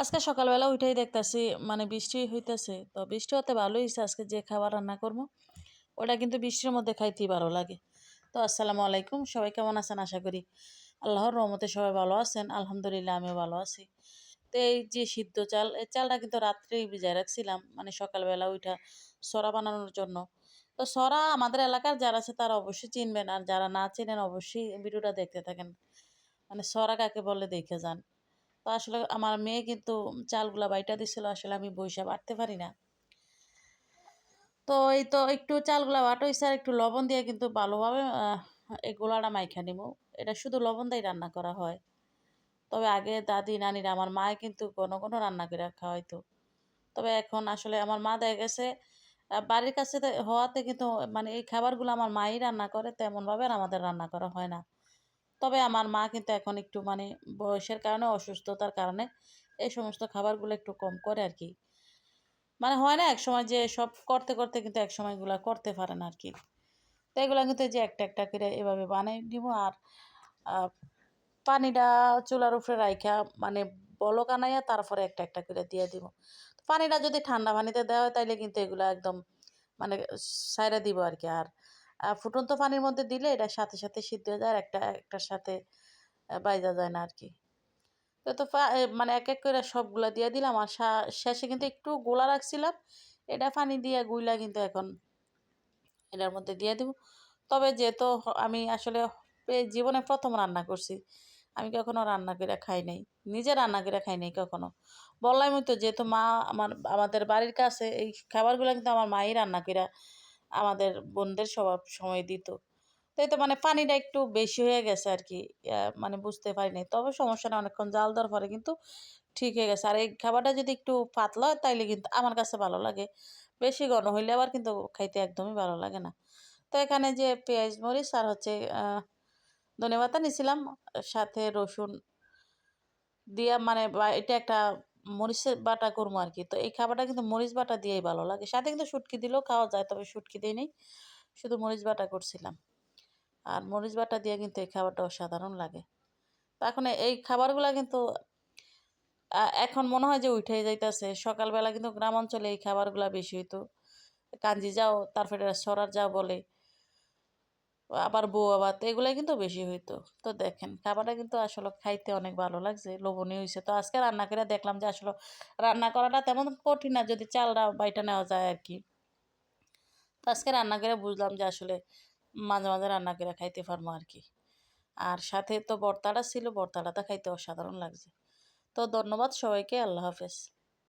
আজকে সকালবেলা উঠেই দেখতাছি মানে বৃষ্টি হইতেছে, তো বৃষ্টি হতে ভালোই হয়েছে আজকে যে খাবার রান্না করব, ওটা কিন্তু বৃষ্টির মধ্যে খাইতেই ভালো লাগে। তো আসসালামু আলাইকুম, সবাই কেমন আছেন? আশা করি আল্লাহর রহমতে সবাই ভালো আছেন, আলহামদুলিল্লাহ আমিও ভালো আছি। তো এই যে সিদ্ধ চাল, এই চালটা কিন্তু রাত্রেই ভিজায় রাখছিলাম মানে সকালবেলা ওইটা সরা বানানোর জন্য। তো সরা আমাদের এলাকার যারা আছে তারা অবশ্যই চিনবেন, আর যারা না চিনেন অবশ্যই ভিডিওটা দেখতে থাকেন। মানে সরা কাকে বলে দেখে যান। তো আসলে আমার মেয়ে কিন্তু চালগুলা বাইটা দিছিল, আসলে আমি বইসা বাটতে পারি না। তো এই তো একটু চালগুলা বাটো আর একটু লবণ দিয়ে কিন্তু ভালোভাবে এই গোলাটা মাইখা নিব এটা শুধু লবণ দিয়ে রান্না করা হয়। তবে আগে দাদি, নানিরা আমার মায়ে কিন্তু কোনো কোনো রান্না করে খাওয়াইতো। তবে এখন আসলে আমার মা দেখা গেছে বাড়ির কাছে হওয়াতে কিন্তু মানে এই খাবারগুলো আমার মাই রান্না করে, তেমনভাবে আমাদের রান্না করা হয় না। তবে আমার মা কিন্তু এখন একটু মানে বয়সের কারণে, অসুস্থতার কারণে এই সমস্ত খাবারগুলো একটু কম করে আর কি মানে হয় না এক সময় যে সব করতে করতে কিন্তু এক সময়গুলো করতে পারে না আর কি তো এগুলো কিন্তু যে একটা একটা করে এভাবে বানিয়ে দিব আর পানিটা চুলার উপরে রাইখা মানে বলক আনাইয়া তারপরে একটা একটা করে দিয়ে দিব। পানিটা যদি ঠান্ডা পানিতে দেওয়া হয় তাইলে কিন্তু এগুলো একদম মানে সাইরা দিব আর কি আর ফুটন্ত পানির মধ্যে দিলে এটা সাথে সাথে সিদ্ধ হয়ে যায় আর একটা, একটার সাথে বাইজা যায় না আর কি তো তো মানে এক এক করে সবগুলো দিয়ে দিলাম আর শেষে কিন্তু একটু গোলা রাখছিলাম। এটা পানি দিয়ে গুইলা কিন্তু এখন এটার মধ্যে দিয়ে দেব। তবে যেহেতু আমি আসলে জীবনে প্রথম রান্না করছি, আমি কখনো রান্না করে খাই নাই। নিজে রান্না করে খাই নাই কখনো। বললাম তো যেহেতু মা, আমার, আমাদের বাড়ির কাছে এই খাবারগুলো কিন্তু আমার মাই রান্না করে আমাদের বোনদের স্বভাব সময় দিত। তাই তো মানে পানিটা একটু বেশি হয়ে গেছে আর কি মানে বুঝতে পারিনি। তবে সমস্যা না, অনেকক্ষণ জাল দেওয়ার পরে কিন্তু ঠিক হয়ে গেছে। আর এই খাবারটা যদি একটু পাতলা হয়, তাইলে কিন্তু আমার কাছে ভালো লাগে। বেশি ঘন হইলে আবার কিন্তু খাইতে একদমই ভালো লাগে না। তো এখানে যে পেঁয়াজ, মরিচ আর হচ্ছে ধনে পাতা নিছিলাম। সাথে রসুন দিয়া মানে এটা একটা মরিচের বাটা করব আর কি তো এই খাবারটা কিন্তু মরিচ বাটা দিয়েই ভালো লাগে। সাথে কিন্তু শুটকি দিলেও খাওয়া যায়, তবে শুটকি দিয়ে নেই। শুধু মরিচ বাটা করছিলাম। আর মরিচ বাটা দিয়ে কিন্তু এই খাবারটা অসাধারণ লাগে। তো এখন এই খাবারগুলো কিন্তু এখন মনে হয় যে উঠে যাইতেছে। সকালবেলা কিন্তু গ্রাম অঞ্চলে এই খাবারগুলো বেশি হইতো। কাঞ্জি যাও, তারপরে সরার যাও বলে। আবার বউ, আবার এগুলাই কিন্তু বেশি হইতো। তো দেখেন, খাবারটা কিন্তু আসলে খাইতে অনেক ভালো লাগছে, লোভনীয় হয়েছে তো আজকে রান্না করে দেখলাম যে আসলে রান্না করাটা তেমন কঠিন না, যদি চালটা বাইটা নেওয়া যায় আর কি তো আজকে রান্না করে বুঝলাম যে আসলে মাঝে মাঝে রান্না করে খাইতে পারব আর কি আর সাথে তো বর্তাটা ছিল, বর্তাটা খাইতে অসাধারণ লাগছে। তো ধন্যবাদ সবাইকে, আল্লাহ হাফেজ।